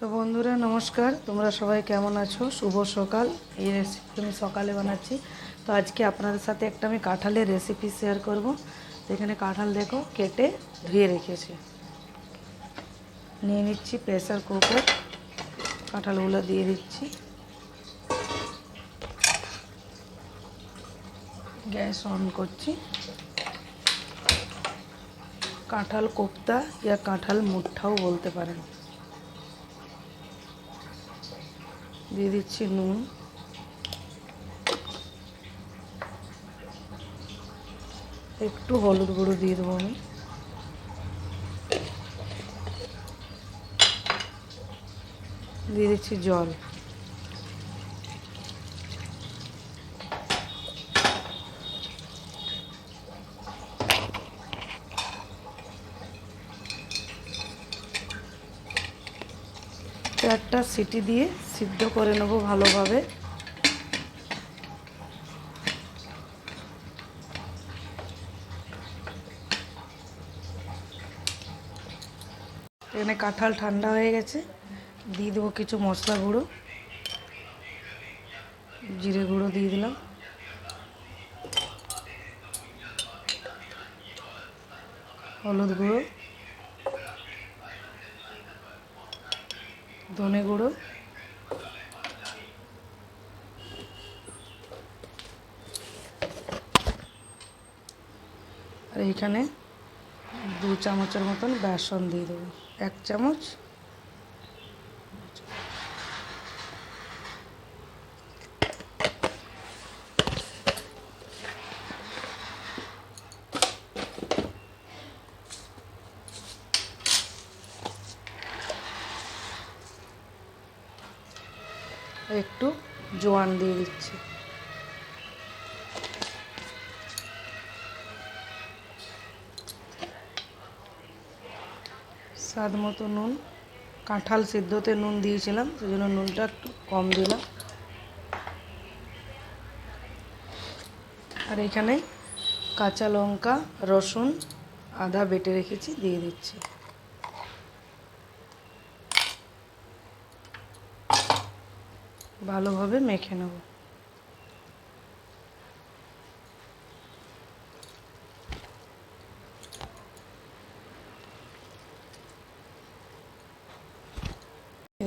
তো বন্ধুরা, নমস্কার। তোমরা সবাই কেমন আছো? শুভ সকাল। এই রেসিপি আমি সকালে বানাচ্ছি। তো আজকে আপনাদের সাথে একটা আমি কাঁঠালের রেসিপি শেয়ার করব। তো এখানে কাঁঠাল দেখো, কেটে ধুয়ে রেখেছি। নিয়ে নিচ্ছি প্রেসার কুকার কাঁঠালগুলো দিয়ে দিচ্ছি। গ্যাস অন করছি। কাঁঠাল কোপ্তা, ইয়া কাঁঠাল মুঠাও বলতে পারেন। দিয়ে দিচ্ছি নুন। একটু হলুদ গুঁড়ো দিয়ে দেবো আমি। দিয়ে দিচ্ছি জল। সিটি দিয়ে সিদ্ধ করে নেব ভালোভাবে। এখানে কাঁঠাল ঠান্ডা হয়ে গেছে। দিয়ে দেবো কিছু মশলা গুঁড়ো। জিরে গুঁড়ো দিয়ে দিলাম। হলুদ গুঁড়ো। ধনে গুঁড়ো। আর এইখানে দু চামচের মতন বেসন দিয়ে দেবো। এক চামচ একটু জোয়ান দিয়ে দিচ্ছি। স্বাদ মতো নুন, কাঁঠাল সিদ্ধতে নুন দিয়েছিলাম সেই জন্য নুনটা একটু কম দিলাম। আর এখানে কাঁচা লঙ্কা, রসুন, আদা বেটে রেখেছি, দিয়ে দিচ্ছি। ভালোভাবে মেখে নেব।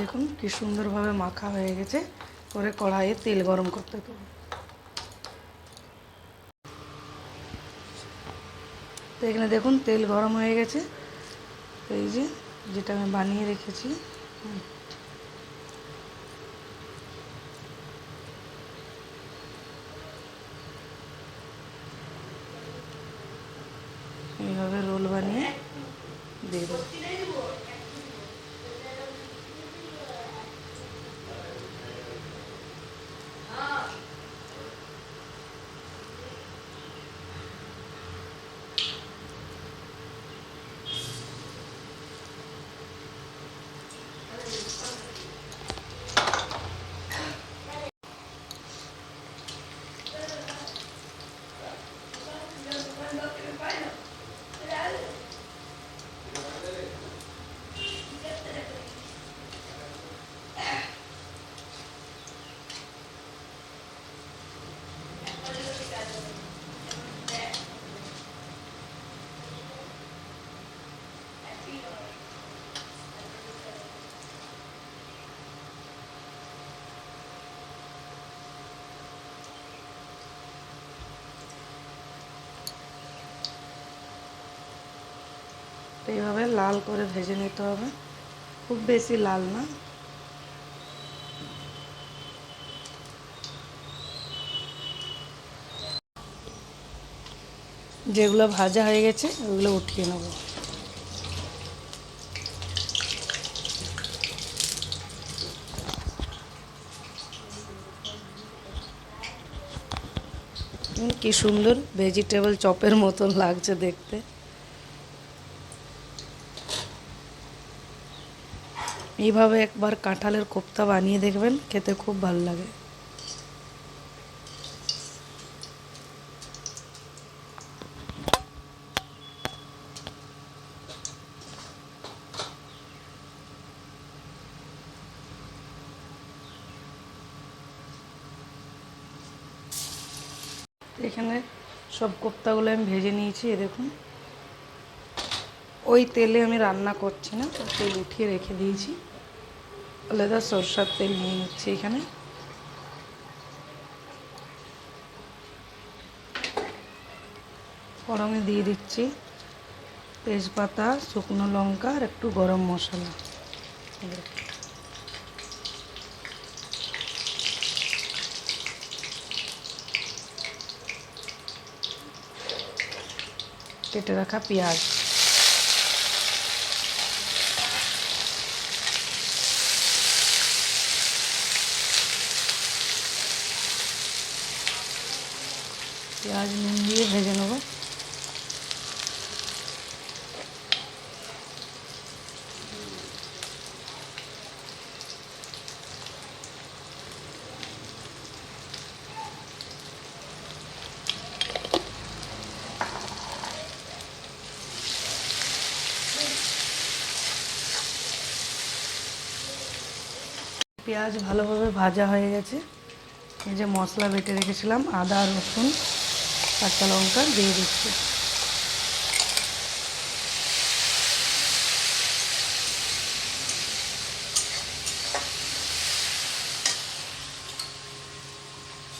দেখুন কি সুন্দরভাবে মাখা হয়ে গেছে। পরে কড়াইয়ে তেল গরম করতে দেবো তো এখানে দেখুন তেল গরম হয়ে গেছে। এই যে যেটা আমি বানিয়ে রেখেছি। এইভাবে রোল বানিয়ে দিয়ে দেবো? এইভাবে লাল করে ভেজে নিতে হবে। খুব বেশি লাল না। যেগুলো ভাজা হয়ে গেছে, ওগুলো উঠিয়ে নেব। কি সুন্দর ভেজিটেবল চপের মতন লাগছে দেখতে। এইভাবে একবার কাঁঠালের কোপ্তা বানিয়ে দেখবেন, খেতে খুব ভালো লাগে। এখানে সব কোপ্তাগুলো আমি ভেজে নিয়েছি, এ দেখুন। ওই তেলে আমি রান্না করছি না তেল উঠিয়ে রেখে দিয়েছি। আলাদা সরষার তেল নিয়ে নিচ্ছি এখানে। ফড়ঙে দিয়ে দিচ্ছি তেজপাতা, শুকনো লঙ্কা আর একটু গরম মশলা। কেটে রাখা পেঁয়াজ। পেঁয়াজ নুন দিয়ে ভেজে নেব। পেঁয়াজ ভালোভাবে ভাজা হয়ে গেছে। এই যে মশলা বেটে রেখেছিলাম, আদা রসুন কাঁচা লঙ্কা দিয়ে দিচ্ছি।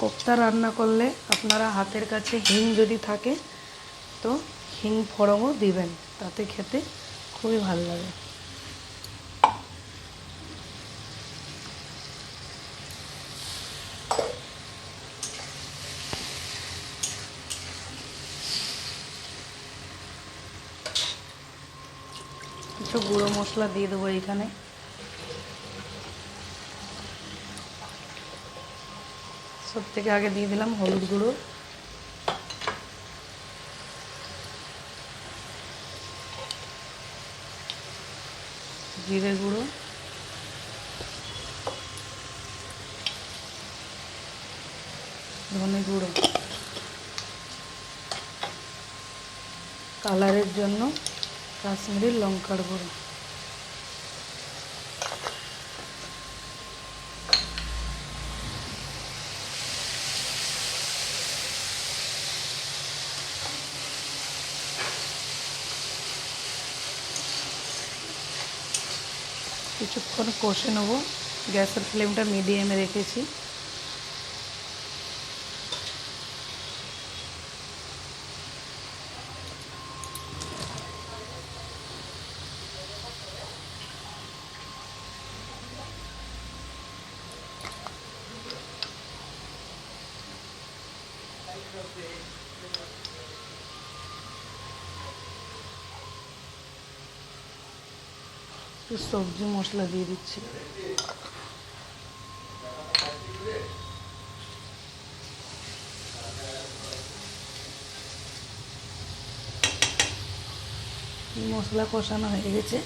কোপ্তা রান্না করলে আপনারা হাতের কাছে হিং যদি থাকে, তো হিং ফড়ঙও দিবেন, তাতে খেতে খুবই ভালো লাগে। কিছু গুঁড়ো মশলা দিয়ে দেবো এখানে। সব থেকে আগে দিয়ে দিলাম হলুদ গুঁড়ো। জিরে গুঁড়ো। ধনে গুঁড়ো। কালারের জন্য কাশ্মীরি লঙ্কার গুঁড়ো কিছুক্ষণ কষে নেব গ্যাসের ফ্লেমটা মিডিয়ামে রেখেছি একটু সবজি মশলা দিয়ে দিচ্ছি মশলা কষানো হয়ে গেছে।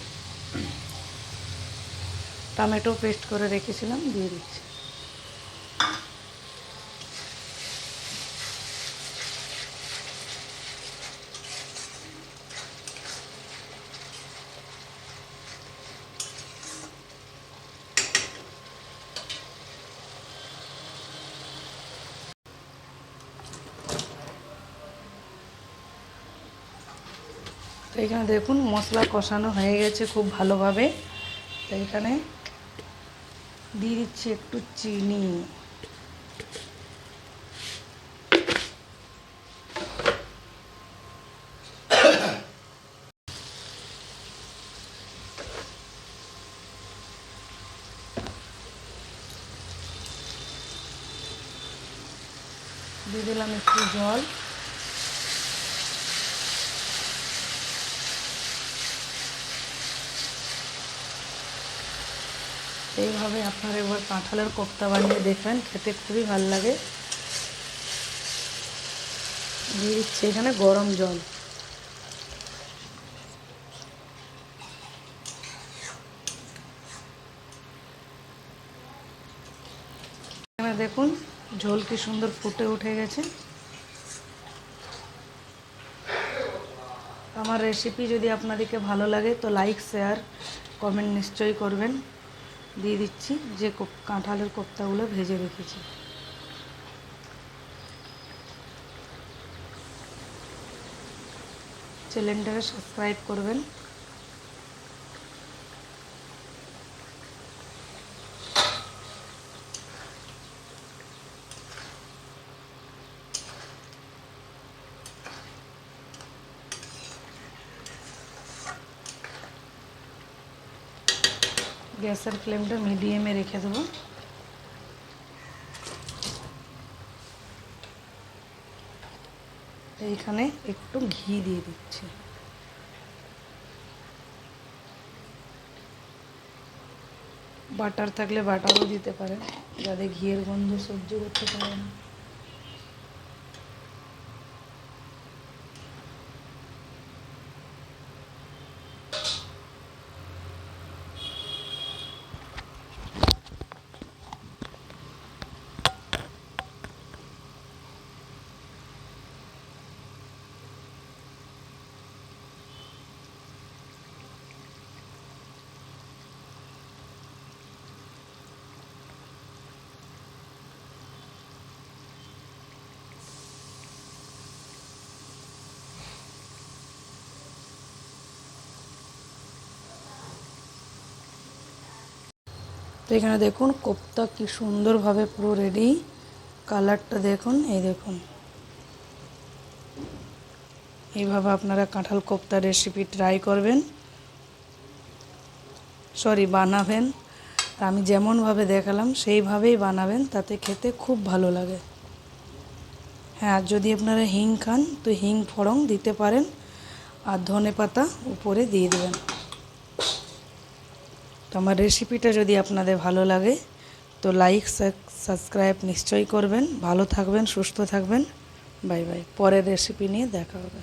টমেটো পেস্ট করে রেখেছিলাম, দিয়ে দিচ্ছি। তো এখানে দেখুন মশলা কষানো হয়ে গেছে খুব ভালোভাবে। তো এখানে দিয়ে দিচ্ছি একটু চিনি। দিয়ে দিলাম একটু জল। এইভাবে আপনারা এবার কাঁঠালের কোপ্তা বানিয়ে দেখবেন, খেতে খুবই ভালো লাগে। দিয়ে দিচ্ছি এখানে গরম জল। এখানে দেখুন, ঝোল কি সুন্দর ফুটে উঠে গেছে। আমার রেসিপি যদি আপনাদেরকে ভালো লাগে, তো লাইক শেয়ার কমেন্ট নিশ্চয়ই করবেন। দিয়ে দিচ্ছি যে কাঁঠালের কোপ্তাগুলো ভেজে রেখেছি। চ্যানেলটাকে সাবস্ক্রাইব করবেন। গ্যাসের ফ্লেমটা মিডিয়ামে রেখে দেবো। এইখানে একটু ঘি দিয়ে দিচ্ছি। বাটার থাকলে বাটারও দিতে পারেন যাদের ঘিয়ের গন্ধ সহ্য করতে পারে না তো এখানে দেখুন, কোপ্তা কি সুন্দরভাবে পুরো রেডি কালারটা দেখুন, এই দেখুন। এইভাবে আপনারা কাঁঠাল কোপ্তা রেসিপি ট্রাই করবেন। সরি বানাবেন। আমি যেমনভাবে দেখালাম, সেইভাবেই বানাবেন, তাতে খেতে খুব ভালো লাগে। হ্যাঁ আর যদি আপনারা হিং খান, তো হিং ফড়ং দিতে পারেন। আর ধনে পাতা উপরে দিয়ে দেবেন। তো আমার রেসিপিটা যদি আপনাদের ভালো লাগে, তো লাইক সাবস্ক্রাইব নিশ্চয়ই করবেন। ভালো থাকবেন, সুস্থ থাকবেন। বাই বাই পরের রেসিপি নিয়ে দেখা হবে।